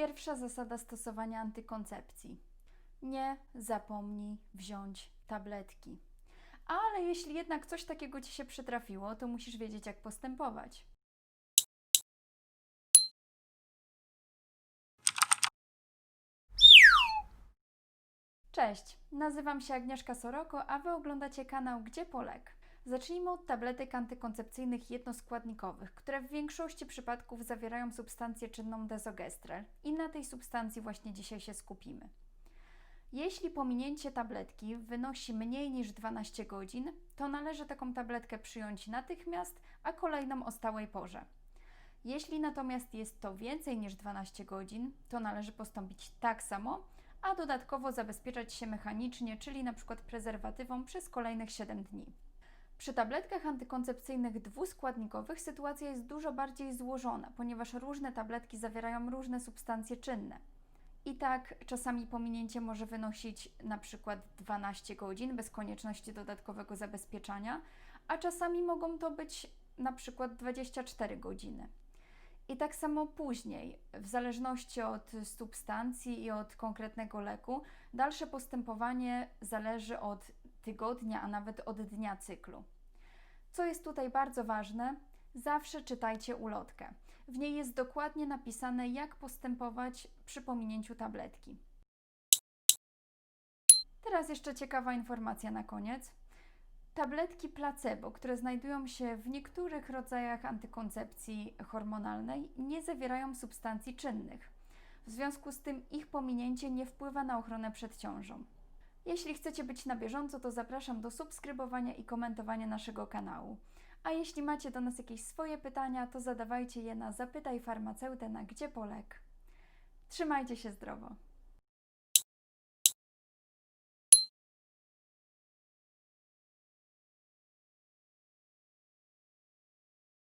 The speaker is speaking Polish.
Pierwsza zasada stosowania antykoncepcji. Nie zapomnij wziąć tabletki. Ale jeśli jednak coś takiego ci się przytrafiło, to musisz wiedzieć, jak postępować. Cześć, nazywam się Agnieszka Soroko, a Wy oglądacie kanał Gdzie Polek. Zacznijmy od tabletek antykoncepcyjnych jednoskładnikowych, które w większości przypadków zawierają substancję czynną dezogestrel i na tej substancji właśnie dzisiaj się skupimy. Jeśli pominięcie tabletki wynosi mniej niż 12 godzin, to należy taką tabletkę przyjąć natychmiast, a kolejną o stałej porze. Jeśli natomiast jest to więcej niż 12 godzin, to należy postąpić tak samo, a dodatkowo zabezpieczać się mechanicznie, czyli np. prezerwatywą przez kolejnych 7 dni. Przy tabletkach antykoncepcyjnych dwuskładnikowych sytuacja jest dużo bardziej złożona, ponieważ różne tabletki zawierają różne substancje czynne. I tak czasami pominięcie może wynosić na przykład 12 godzin bez konieczności dodatkowego zabezpieczania, a czasami mogą to być na przykład 24 godziny. I tak samo później, w zależności od substancji i od konkretnego leku, dalsze postępowanie zależy od tygodnia, a nawet od dnia cyklu. Co jest tutaj bardzo ważne, zawsze czytajcie ulotkę. W niej jest dokładnie napisane, jak postępować przy pominięciu tabletki. Teraz jeszcze ciekawa informacja na koniec. Tabletki placebo, które znajdują się w niektórych rodzajach antykoncepcji hormonalnej, nie zawierają substancji czynnych. W związku z tym ich pominięcie nie wpływa na ochronę przed ciążą. Jeśli chcecie być na bieżąco, to zapraszam do subskrybowania i komentowania naszego kanału. A jeśli macie do nas jakieś swoje pytania, to zadawajcie je na Zapytaj Farmaceutę na Gdzie Polek. Trzymajcie się zdrowo.